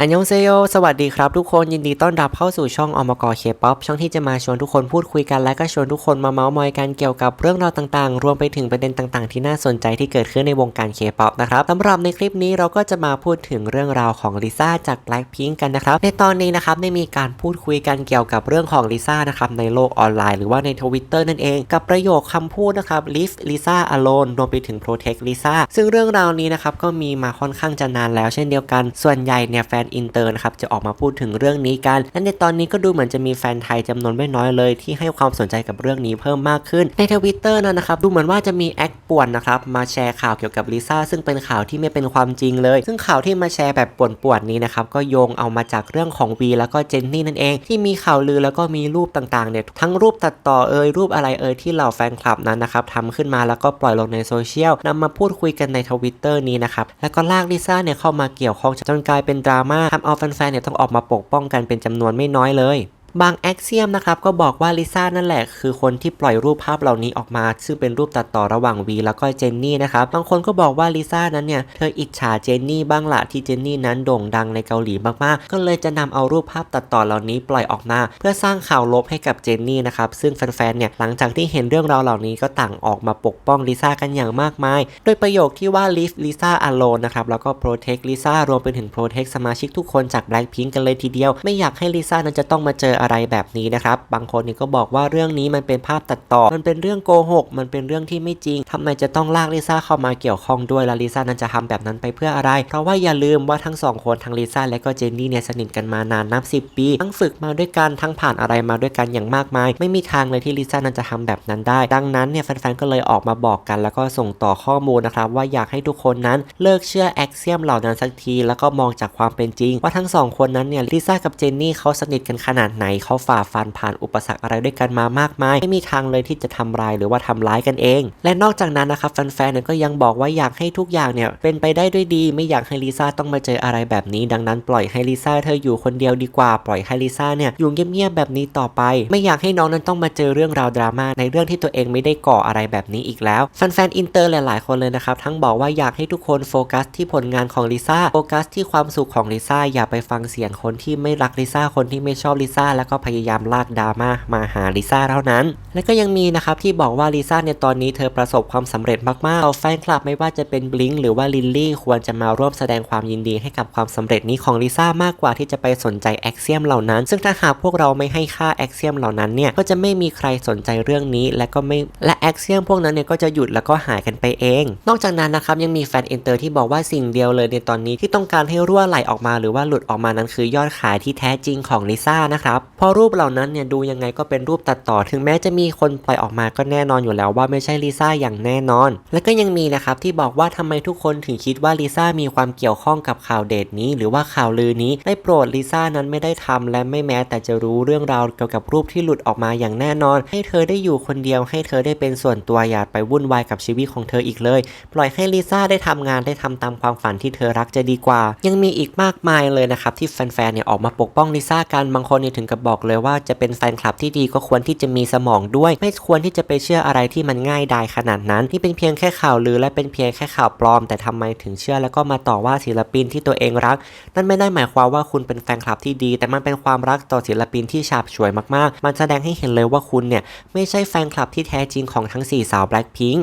อันยองเซโย สวัสดีครับทุกคน ยินดีต้อนรับเข้าสู่ช่องอมกอเคป๊อปช่องที่จะมาชวนทุกคนพูดคุยกันและก็ชวนทุกคนมาเมาส์มอยกันเกี่ยวกับเรื่องราวต่างๆ รวมไปถึงประเด็นต่างๆ ที่น่าสนใจที่เกิดขึ้นในวงการเคป๊อปนะครับสำหรับในคลิปนี้เราก็จะมาพูดถึงเรื่องราวของลิซ่าจาก Blackpink กันนะครับ ในตอนนี้นะครับได้มีการพูดคุยกันเกี่ยวกับเรื่องของลิซ่านะครับในโลกออนไลน์หรือว่าในทวิตเตอร์นั่นเอง กับประโยคคำพูดนะครับ leave Lisa alone รวมไปถึง protect Lisa ซึ่งเรื่องราวนี้นะครับก็มีมาค่อนข้างจะนานแล้ว เช่นเดียวกัน ส่วนใหญ่เนี่ยแฟนอินเตอร์นะครับจะออกมาพูดถึงเรื่องนี้กันและในตอนนี้ก็ดูเหมือนจะมีแฟนไทยจำนวนไม่น้อยเลย ที่ให้ความสนใจกับเรื่องนี้เพิ่มมากขึ้นในทวิตเตอร์นั้นนะครับดูเหมือนว่าจะมีแอคป่วนนะครับมาแชร์ข่าวเกี่ยวกับลิซ่าซึ่งเป็นข่าวที่ไม่เป็นความจริงเลย ซึ่งข่าวที่มาแชร์แบบป่วนๆนี้นะครับก็โยงเอามาจากเรื่องของวีแล้วก็เจนนี่นั่นเอง ที่มีข่าวลือแล้วก็มีรูปต่างๆเนี่ยทั้งรูปตัดต่อเอ่ยรูปอะไรเอ่ยที่เหล่าแฟนคลับนั้นนะครับทำขึ้นมาแล้วก็ปล่อยลงในโซเชียลนำมาพูดคุยกันในทวิตเตอร์นี้นะครับแล้วก็ลากลิซ่าเนี่ยเข้ามาเกี่ยวข้องจนกลายเป็นดราม่าทำเอาแฟนๆเนี่ยต้องออกมาปกป้องกันเป็นจำนวนไม่น้อยเลย บางแอคเซียมนะครับก็บอกว่าลิซ่านั่นแหละ คือคนที่ปล่อยรูปภาพเหล่านี้ออกมา ซึ่งเป็นรูปตัดต่อระหว่างวีแล้วก็เจนนี่นะครับบางคนก็บอกว่าลิซ่านั้นเนี่ยเธออิจฉาเจนนี่บ้างละที่เจนนี่นั้นโด่งดังในเกาหลีมากๆ ก็เลยจะนำเอารูปภาพตัดต่อเหล่านี้ปล่อยออกมา เพื่อสร้างข่าวลบให้กับเจนนี่นะครับซึ่งแฟนๆเนี่ยหลังจากที่เห็นเรื่องราวเหล่านี้ก็ต่างออกมาปกป้องลิซ่ากันอย่างมากมาย โดยประโยคที่ว่า leave Lisa alone นะครับแล้วก็ protect Lisa รวมไปถึง protect สมาชิกทุกคนจาก Blackpink กันเลยทีเดียว ไม่อยากให้ลิซ่านั้นจะต้องมาเจออะไรแบบนี้นะครับ บางคนนี่ก็บอกว่าเรื่องนี้มันเป็นภาพตัดต่อ มันเป็นเรื่องโกหก มันเป็นเรื่องที่ไม่จริงทำไมจะต้องลากลิซ่าเข้ามาเกี่ยวข้องด้วย และลิซ่านั้นจะทำแบบนั้นไปเพื่ออะไร เพราะว่าอย่าลืมว่าทั้งสองคนทั้งลิซ่าและก็เจนนี่เนี่ยสนิทกันมานานนับ10ปี ทั้งฝึกมาด้วยกัน ทั้งผ่านอะไรมาด้วยกันอย่างมากมาย ไม่มีทางเลยที่ลิซ่านั้นจะทำแบบนั้นได้ ดังนั้นเนี่ยแฟนๆ ก็เลยออกมาบอกกัน แล้วก็ส่งต่อข้อมูลนะครับว่าอยากให้ทุกคนนั้นเลิกเชื่อแอคเซียมเหล่านั้นสักที แล้วก็มองจากความเป็นจริง ว่าทั้งสองคนนั้นเนี่ยลิซ่ากับเจนนี่เขาสนิทกันขนาดไหนเขาฝ่าฟันผ่านอุปสรรคอะไรด้วยกันมามากมาย ไม่มีทางเลยที่จะทำร้ายหรือว่าทำร้ายกันเอง และนอกจากนั้นนะครับแฟนๆเนี่ยก็ยังบอกว่าอยากให้ทุกอย่างเนี่ยเป็นไปได้ด้วยดี ไม่อยากให้ลิซ่าต้องมาเจออะไรแบบนี้ ดังนั้นปล่อยให้ลิซ่าเธออยู่คนเดียวดีกว่าปล่อยให้ลิซ่าเนี่ยอยู่เงียบๆแบบนี้ต่อไป ไม่อยากให้น้องนั้นต้องมาเจอเรื่องราวดราม่าในเรื่องที่ตัวเองไม่ได้ก่ออะไรแบบนี้อีกแล้วแฟนๆอินเตอร์หลายๆคนเลยนะครับทั้งบอกว่าอยากให้ทุกคนโฟกัสที่ผลงานของลิซ่าโฟกัสที่ความสุขของลิซ่าอย่าไปฟังเสียงคนที่ไม่รักลิซ่าคนที่ไม่ชอบลิซ่าแล้วก็พยายามลากดราม่ามาหาลิซ่าเท่านั้น และก็ยังมีนะครับที่บอกว่าลิซ่าในตอนนี้เธอประสบความสำเร็จมากๆเอาแฟนคลับไม่ว่าจะเป็นบลิงหรือว่าลิลลี่ควรจะมาร่วมแสดงความยินดีให้กับความสำเร็จนี้ของลิซ่ามากกว่าที่จะไปสนใจแอคเซียมเหล่านั้น ซึ่งถ้าหากพวกเราไม่ให้ค่าแอคเซียมเหล่านั้นเนี่ยก็จะไม่มีใครสนใจเรื่องนี้ และก็ไม่และแอคเซียมพวกนั้นเนี่ยก็จะหยุดแล้วก็หายกันไปเอง นอกจากนั้นนะครับยังมีแฟนเอนเตอร์ที่บอกว่าสิ่งเดียวเลยในตอนนี้ที่ต้องการให้รั่วไหลออกมา หรือว่าหลุดออกมานั้นคือยอดขายที่แท้จริงของลิซ่านะครับเพราะรูปเหล่านั้นเนี่ยดูยังไงก็เป็นรูปตัดต่อ ถึงแม้จะมีคนปล่อยออกมาก็แน่นอนอยู่แล้วว่าไม่ใช่ลิซ่าอย่างแน่นอน และก็ยังมีนะครับที่บอกว่าทำไมทุกคนถึงคิดว่าลิซ่ามีความเกี่ยวข้องกับข่าวเดทนี้ หรือว่าข่าวลือนี้ได้โปรดลิซ่านั้นไม่ได้ทำและไม่แม้แต่จะรู้เรื่องราวเกี่ยวกับรูปที่หลุดออกมาอย่างแน่นอน ให้เธอได้อยู่คนเดียวให้เธอได้เป็นส่วนตัวอย่าไปวุ่นวายกับชีวิตของเธออีกเลย ปล่อยให้ลิซ่าได้ทำงานได้ทำตามความฝันที่เธอรักจะดีกว่า ยังมีอีกมากมายเลยนะครับที่แฟนๆเนี่ยออกมาปกป้องลิซ่ากันบางคนเนี่ยถึงกับบอกเลยว่าจะเป็นแฟนคลับที่ดีก็ควรที่จะมีสมองด้วย ไม่ควรที่จะไปเชื่ออะไรที่มันง่ายดายขนาดนั้นที่เป็นเพียงแค่ข่าวลือและเป็นเพียงแค่ข่าวปลอม แต่ทำไมถึงเชื่อแล้วก็มาต่อว่าศิลปินที่ตัวเองรัก นั่นไม่ได้หมายความว่าคุณเป็นแฟนคลับที่ดี แต่มันเป็นความรักต่อศิลปินที่ฉาบฉวยมากๆ มันแสดงให้เห็นเลยว่าคุณเนี่ยไม่ใช่แฟนคลับที่แท้จริงของทั้ง4สาว Blackpink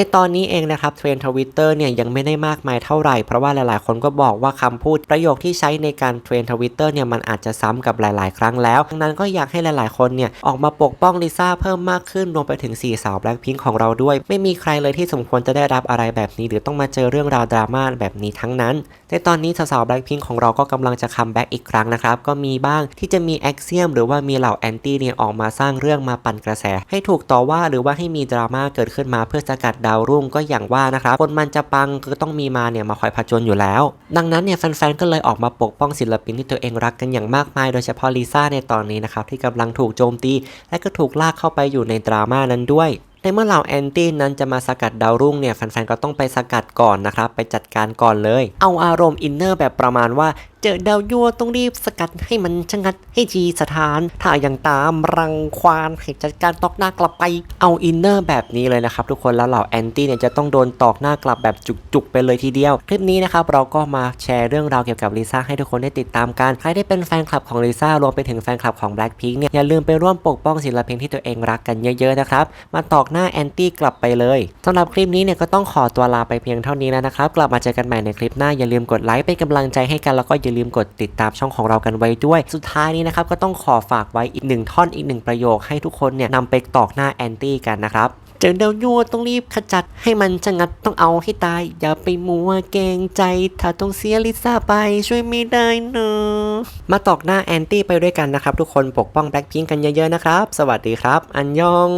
ในตอนนี้เองนะครับเทรนทวิตเตอร์เนี่ยยังไม่ได้มากมายเท่าไหร่เพราะว่าหลายๆ คนก็บอกว่าคำพูดประโยคที่ใช้ในการเทรนทวิตเตอร์เนี่ยมันอาจจะซ้ำกับหลาย ๆ ครั้งแล้วดังนั้นก็อยากให้หลาย ๆ คนเนี่ยออกมาปกป้องลิซ่าเพิ่มมากขึ้นรวมไปถึง 4 สาวแบล็คพิงของเราด้วย ไม่มีใครเลยที่สมควรจะได้รับอะไรแบบนี้ หรือต้องมาเจอเรื่องราวดราม่าแบบนี้ทั้งนั้น ในตอนนี้สาวๆแบล็คพิงของเราก็กำลังจะคัมแบ็กอีกครั้งนะครับก็มีบ้างที่จะมีแอคเซียมหรือว่ามีเหล่าแอนตี้เนี่ยออกมาสร้างเรื่องมาปั่นกระแส ให้ถูกต่อว่าหรือว่าให้มีดราม่าเกิดขึ้นมาเพื่อสกัดดาวรุ่งก็อย่างว่านะครับคนมันจะปังก็ต้องมีมาเนี่ยมาคอยผจญอยู่แล้ว ดังนั้นเนี่ยแฟนๆก็เลยออกมาปกป้องศิลปินที่ตัวเองรักกันอย่างมากมาย โดยเฉพาะลิซ่าในตอนนี้นะครับที่กำลังถูกโจมตี และก็ถูกลากเข้าไปอยู่ในดราม่านั้นด้วยในเมื่อเหล่าแอนตี้นั้นจะมาสกัดดาวรุ่งเนี่ยแฟนๆก็ต้องไปสกัดก่อนนะครับ ไปจัดการก่อนเลย เอาอารมณ์อินเนอร์แบบประมาณว่าเจอดาวยั่วต้องรีบสกัดให้มันชะงัดให้จีสถาน ถ้ายังตามรังควานให้จัดการตอกหน้ากลับไปเอาอินเนอร์แบบนี้เลยนะครับทุกคนแล้วเหล่าแอนตี้เนี่ยจะต้องโดนตอกหน้ากลับแบบจุกๆไปเลยทีเดียว คลิปนี้นะครับเราก็มาแชร์เรื่องราวเกี่ยวกับลิซ่าให้ทุกคนได้ติดตามกัน ใครที่เป็นแฟนคลับของลิซ่ารวมไปถึงแฟนคลับของ Blackpink เนี่ยอย่าลืมไปร่วมปกป้องศิลปินที่ตัวเองรักกันเยอะๆนะครับมาตอกหน้าแอนตี้กลับไปเลยสำหรับคลิปนี้เนี่ยก็ต้องขอตัวลาไปเพียงเท่านี้แล้วนะครับกลับมาเจอกันใหม่ในคลิปหน้าอย่าลืมกดไลค์เป็นกำลังใจให้กันแล้วก็อย่าอย่าลืมกดติดตามช่องของเรากันไว้ด้วย สุดท้ายนี้นะครับก็ต้องขอฝากไว้อีกหนึ่งท่อนอีกหนึ่งประโยคให้ทุกคนเนี่ยนำไปตอกหน้าแอนตี้กันนะครับเจอเดายัวต้องรีบขจัดให้มันชะงัดต้องเอาให้ตาย อย่าไปมัวเกงใจ ถ้าต้องเสียลิซ่าไปช่วยไม่ได้เนอะมาตอกหน้าแอนตี้ไปด้วยกันนะครับ ทุกคนปกป้องแบล็คพิงกันเยอะๆนะครับ สวัสดีครับ อันยอง